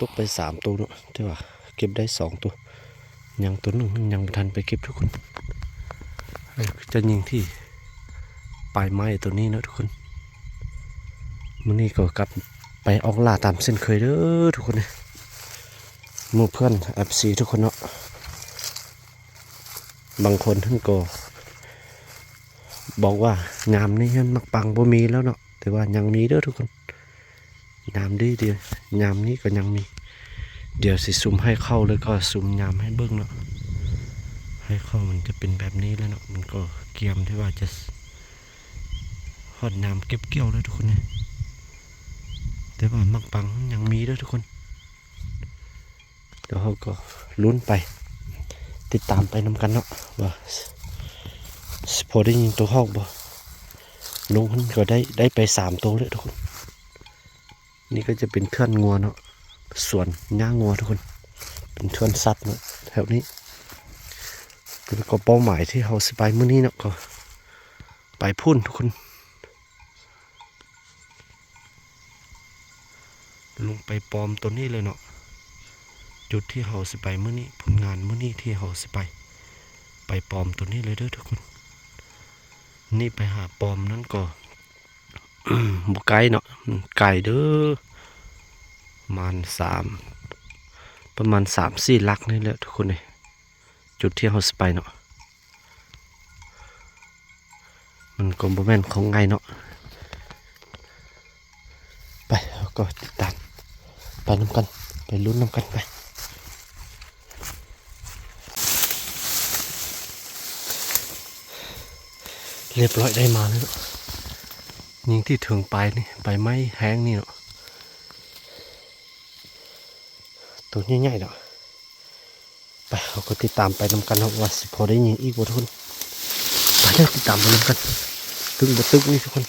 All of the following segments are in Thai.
ตกไปสามตัวเนอะที่ว่าเก็บได้สองตัว ยังตัวหนึ่งยังไม่ทันไปเก็บทุกคน จะยิงที่ปลายไม้ตัวนี้เนะทุกคนมื้อนี้ก็กลับไปออกล่าตามเส้นเคยเด้อทุกคนเนี่ยมู่เพื่อน FC ทุกคนเนาะบางคนท่านก็บอกว่างามนี่ยันมักปังบ่มีแล้วเนาะแต่ว่ายังมีเด้อทุกคนงามดีเดียวงามนี้ก็ยังมี เดี๋ยวสิซุ่มให้เข้าแล้วก็ซุ่มยามให้เบิ้งเนาะให้เข้ามันจะเป็นแบบนี้แล้วเนาะมันก็เกียมที่ว่าจะหอดน้ำเก็บเกี่ยวแล้วทุกคนเนี่ยแต่ว่ามักปังยังมีด้วยทุกคนเดี๋ยวเขาก็ลุ้นไป ติดตามไปนำกันเนาะว่าสิพอได้ยิงตัวหอกบ่ลุงคนก็ได้ได้ไปสามตัวเลยทุกคน นี่ก็จะเป็นเทื่อนงัวเนาะ สวนหญ้างัวทุกคน เป็นทือนสัตว์เนาะแถวนี้แล้วก็เป้าหมายที่เราสิไปมื้อนี้เนาะก็ ไปพุ่นทุกคน ลงไปปลอมตัวนี้เลยเนาะจุดที่เราสิไปมื้อนี้ผลงานมื้อนี้ที่เราสิไป ไปปลอมตัวนี้เลยเด้อทุกคน นี่ไปหาปลอมนั้นก็บ่ไกลเนาะไกลเด้อ ประมาณสามประมาณสามสี่ลักนี่แหละทุกคนเลยจุดที่เราสไปเนาะมันก็บ่แม่นของไงเนาะไปเราก็ติดตามไปน้ำกันไปลุ้นน้ำกันไปเรียบร้อยได้มาแล้วเนาะยิงที่ถึงไปนี่ไปไม้แห้งนี่เนาะ ตัวใหญ่ๆเนาะไปเราก็ติดตามไปนำกันเนาะว่าสิพอได้ยินอีกบ่ทุกคนไปเด้อติดตามไปนำกัน ตึงบ่ตึกนี่ทุกคน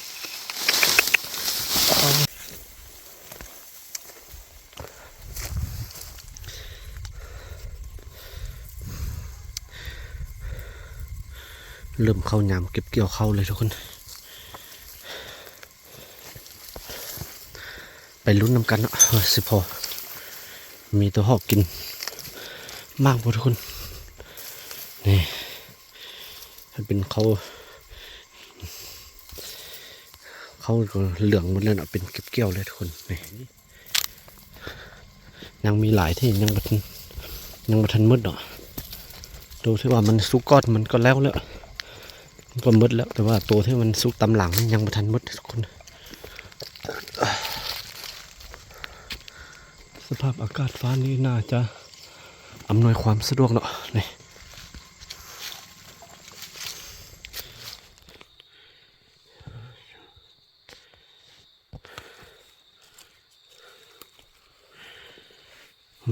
เริ่มเข้ายามเก็บเกี่ยวเข้าเลยทุกคน ไปลุ้นนำกันเนาะสิพอ มีตัวหอกกิน มากพอทุกคนนี่ถ้าเป็นเขาเขาเหลืองหมดเลยเนาะเป็นเก็บเกี่ยวเลยทุกคนนี่ยังมีหลายที่ยังบัทันยังบัทันมืดเนาะดูที่ว่ามันสุกก้อนมันก็แล้วแล้วมันก็มืดแล้วแต่ว่าตัวที่มันสุกตำหลังยังบัทันมืดทุกคน สภาพอากาศฟ้านี้น่าจะอำนวยความสะดวกเนาะนี่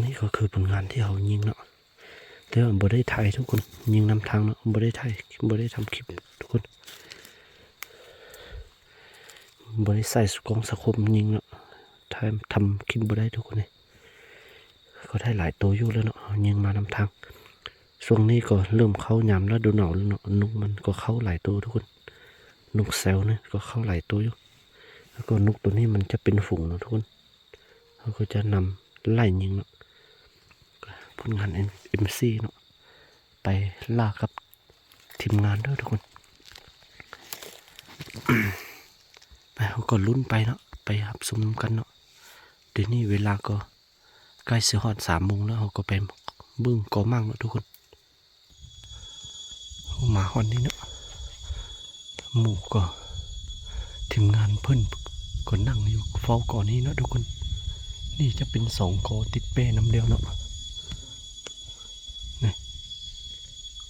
นี่ก็คือผลงานที่เรายิงเนาะแต่ว่าบ่ได้ถ่ายทุกคน ยิงนำทางเนาะบ่ได้ถ่ายบ่ได้ทำคลิปทุกคนบ่ได้ใส่สกองสะคมยิงเนาะทำทำคลิปบ่ได้ทุกคนเลย ก็ได้หลายตัวอยู่แล้วเนาะยิงมานำทางช่วงนี้ก็เริ่มเข้ายามแล้วดูหนาวแล้วเนาะนุกมันก็เข้าหลายตัวทุกคนนุกแซวเนี่ยก็เข้าหลายตัวอยู่แล้วก็นุกตัวนี้มันจะเป็นฝูงเนาะทุกคนเขาก็จะนำไล่ยิงเนาะผลงานเอ็มซีเนาะไปล่ากับทีมงานด้วยทุกคนไปเขาก็ลุ้นไปเนาะไปหับสมกันเนาะเดี๋ยวนี้เวลาก็ ใกล้สิฮอดสามโมงแล้วเราก็ไปบึ้งกอมั่งแล้วทุกคนมาฮอดนี่เนาะหมู่ก็ทีมงานเพิ่นก็นั่งอยู่เฝ้าก่อนนี้เนาะทุกคน นี่จะเป็นสองกอติดเป้น้ำเดียวเนาะนี่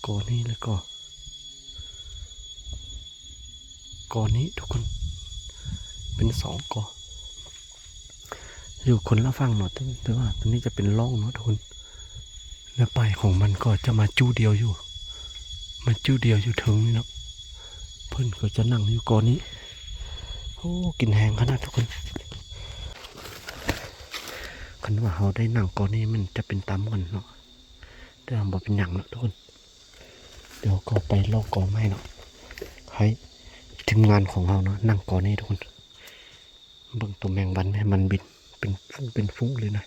กอนี้แล้วก็กอนี้ทุกคน เป็นสองกอ อยู่คนละฝั่งเนาะแต่ว่าตัวนี้จะเป็นร่องเนาะทุกคนแล้วไปของมันก็จะมาจู้เดียวอยู่มันจู้เดียวอยู่ถึงนี่เนาะเพื่อนก็จะนั่งอยู่กอนนี้ โอ้กินแหงขนาดทุกคนคันว่าเขาได้นั่งกอนนี้มันจะเป็นตามกันเนาะแต่เราบอกเป็นอย่างเนาะทุกคน เดี๋ยวก็ไปลอกกอไม้เนาะให้ทีมงานของเราเนาะนั่งกอนนี้ทุกคนเบิ่งตัวแมงวันให้มันบิน เป็นฟุ้งเป็นฟุ้งเลยนะ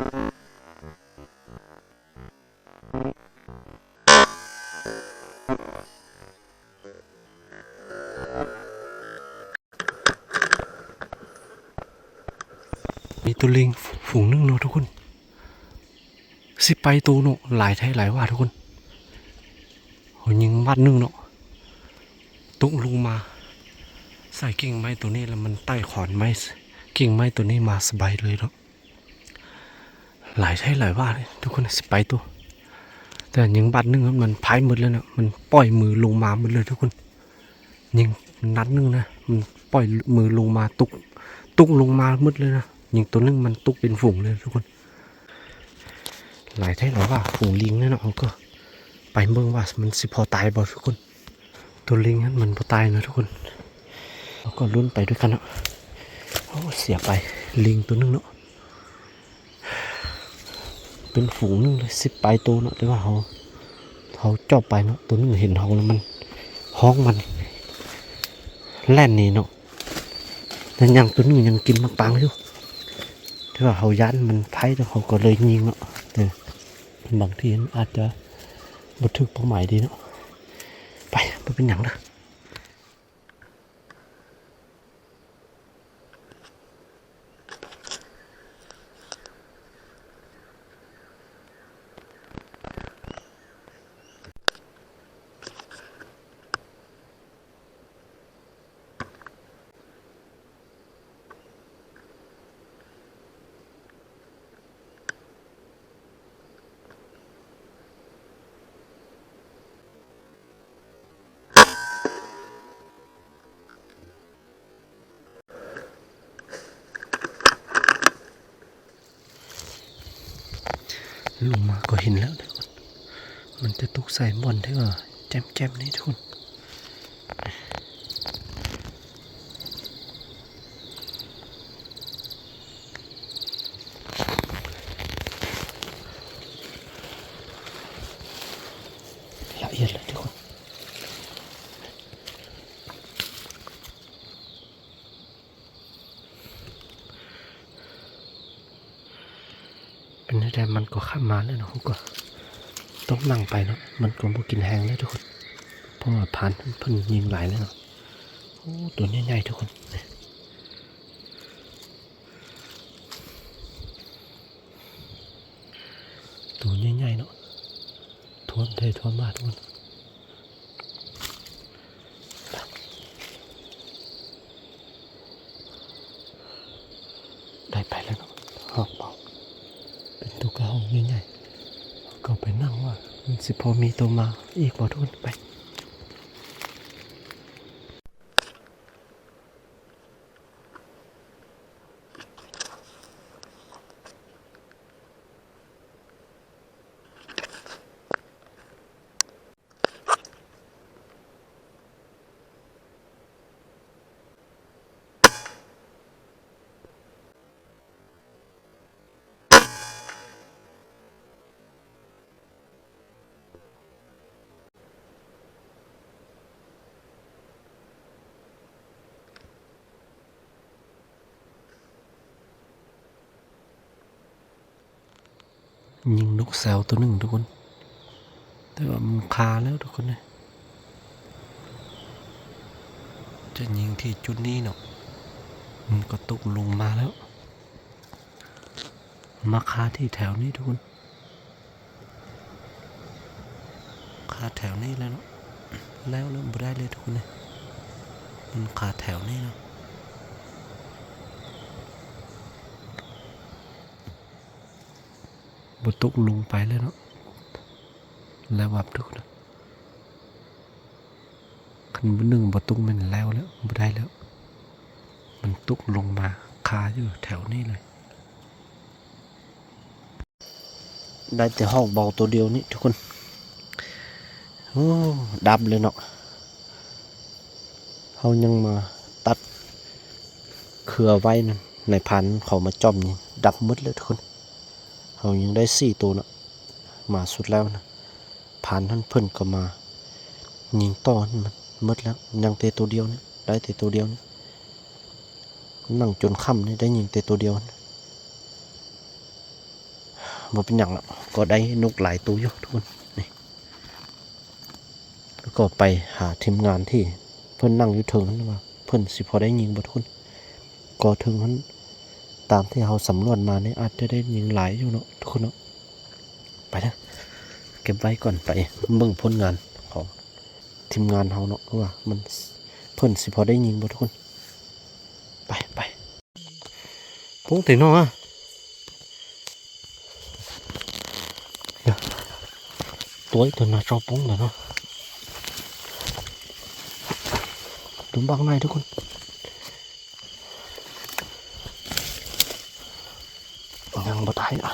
มีตัวลิงฝูงนึงเนาะทุกคน สิไปตัวเนาะหลายไทหลายว่าทุกคนโหยิงบ้านนึงเนาะตุกลงมา ใส่กิ่งไม้ตัวนี้แล้วมันใต้ขอนไม้กิ่งไม้ตัวนี้มาสบายเลยเนาะ หลายไทยหลายว่าเลยทุกคนสิไปตัว แต่ยิงบัดหนึงมันพายหมดเลยเนาะมันปล่อยมือลงมาหมดเลยทุกคนยิงนัดหนึงนะมันปล่อยมือลงมาตุก ตุกลงมาหมดเลยนะยิงตัวหนึงมันตุกเป็นฝูงเลยทุกคน หลายไทยหรอว่าฝูงลิงเนี่ยเนาะเขาก็ ไปเบิ่งว่ามันสิพอตายบ่ทุกคน ตัวลิงนั้นมันพอตายนะทุกคนแล้วก็ลุ้นไปด้วยกันเนาะโอ้เสียไปลิงตัวหนึงเนาะ เป็นฝูงหนึงเลยสิบปลายตัวเนาะแต่ว่าเขาเขาจอบไปเนาะตัวหนึงเห็นเขาแล้วมันห้องมัน แล่นหนี่เนาะแต่ยังตัวหนึงยังกินมะปรางอยู่ที่ว่าเขายันมันไพ่แล้วเขาก็เลยยิงเนาะแต่บางทีอาจจะบัทึกเป้าหมายดีเนาะไปไม่เป็นอย่างนะ ลงมาก็เห็นแล้วทุกคน มันจะตุกใส่บอลได้ว่าแจมแจมๆนี่ทุกคนละเอียดเลยทุกคน เป็นได้แต่มันก็ข้ามมาแล้วนะเขาก็ต้องนั่งไปเนาะมันก็บ่กินแหงแล้วทุกคนเพราะว่าผ่านเพิ่นยิงหลายแล้วเนาะโอ้ตัวใหญ่ๆทุกคนตัวใหญ่ๆเนาะทวนเททวนมาทุกคนได้ไปแล้วเนาะหอกเบา เป็นตัวกระหองใหญ่ๆก็ไปนั่งว่ามัน สิพอมีตัวมาอีกบ่ทุนไป ยิงนกแซวตัวหนึ่งทุกคน แต่ว่ามันคาแล้วทุกคนเลยจะยิงที่จุดนี้เนาะมันก็ตกลงมาแล้ว มาคาที่แถวนี้ทุกคน คาแถวนี้แล้วเนาะแล้วแล้วไม่ได้เลยทุกคนเลยมันคาแถวนี้เนาะ บตุกลงไปแล้วเนาะแล้ววับทุกนะขันบหนึ่งบตุกมันแล้วแล้วบ่ได้แล้ว มันตุกลงมาคาอยู่แถวนี้เลยได้แต่ห้องเบาตัวเดียวนี่ทุกคนโอ้ดับเลยเนาะเขายังมาตัดเครือไว้ในพันเขามาจอมนี่ดับหมดเลยทุกคน เรายังได้สี่ตัวนะมาสุดแล้วนะผ่านท่านเพิ่นก็มายิงต่อนมันมดแล้วยังเตตัวเดียวนี่ได้เตตัวเดียวนี่นั่งจนค่ำนี่ได้ยิงเตตัวเดียวนี่บ่เป็นอย่างละก็ได้นกหลายตัวอยู่ทุกคนนี่แล้วก็ไปหาทีมงานที่เพิ่อนนั่งอยู่เทิงนั้นว่าเพิ่อนสิพอได้ยิงบ่ทุกคนก็ถึงนั้น ตามที่เราสำรวจมานี่อาจจะได้ยิงหลายอยู่เนาะทุกคนเนาะไปนะเก็บไว้ก่อนไปเบิ่งผลงานของทีมงานเราเนาะว่ามันเพิ่นสิพอได้ยิงบ่ทุกคน ไปไปปุ้งถึงเนาะอะเดี๋ยวตัวอีกตัวน่าชอบปุ้งเลยเนาะดูบังในทุกคน ยัง บ่ตายอะ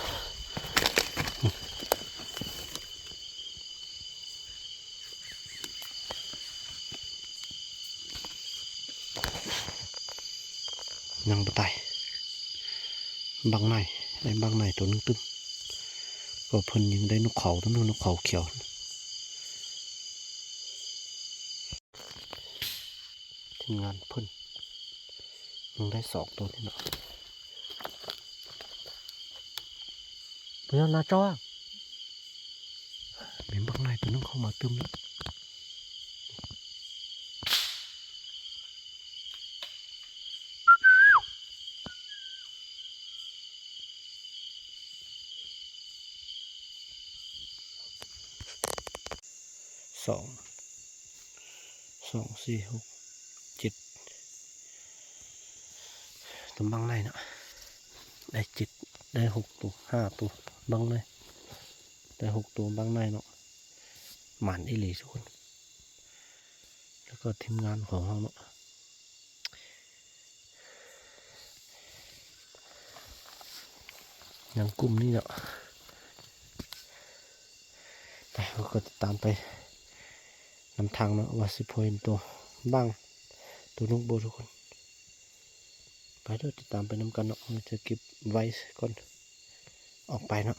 ยังบ่ตายบังในได้บังในตัวนึงตึ้งก็เพิ่นยิงได้นกเขาตัวนึงนกเขาเขียวทีมงานเพิ่นยังได้สองตัวนี่เนาะ เพื่อนนะจ้ามีบางนายตัวนึงเข้ามาตึมแล้ วสองสองสี่หกเจ็ดตัวบางนายเนาะได้เจ็ดได้หกตัวห้าตัวบางนายได้หกตัวบางนเนาะหมันอีหลีทุกคนแล้วก็ทีมงานของเราเนาะยังกลุ่มนี้เนาะไปเราก็ติดตามไปนำทางเนาะว่าสิพอเห็นตัวบ้างตัวนุกโบทุกคน ไปเด้อติดตามไปนำกันเนาะจะเก็บไว้ก่อน ออกไปเนาะ